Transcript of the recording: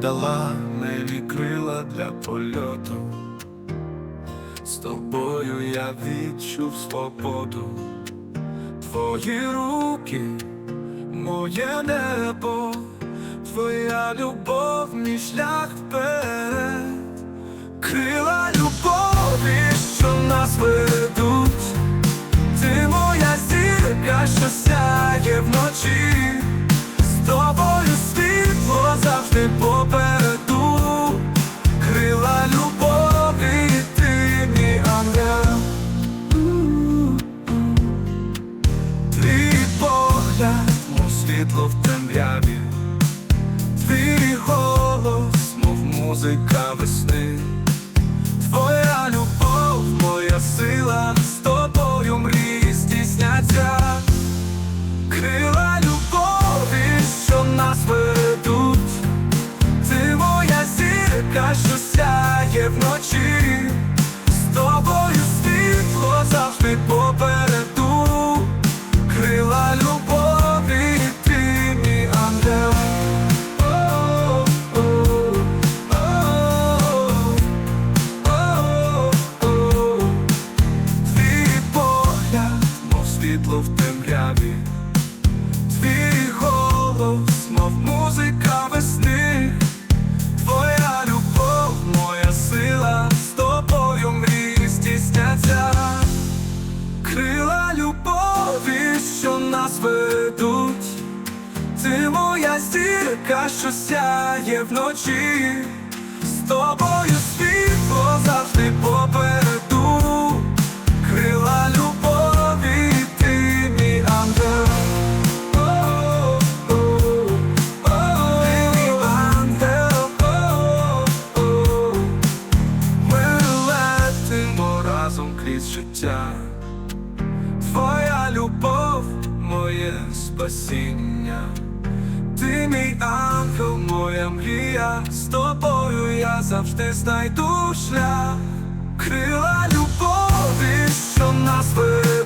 дала мені крила для польоту. З тобою я відчув свободу. Твої руки, моє небо, твоя любов, мій шлях вперед, крила любові, що нас ведуть, ти моя зірка, що сяє вночі, світло в темряві, твій голос, мов музика весни, твоя любов, моя сила, з голос, мов музика весни, твоя любов, моя сила, з тобою мрії здійсняться. Крила любові, що нас ведуть, ти моя зірка, що сяє вночі, з тобою світло завжди ліс життя, твоя любов, моє спасіння, ти мій ангел, моя мрія, з тобою я завжди знайду шлях, крила любові, що нас вирішує.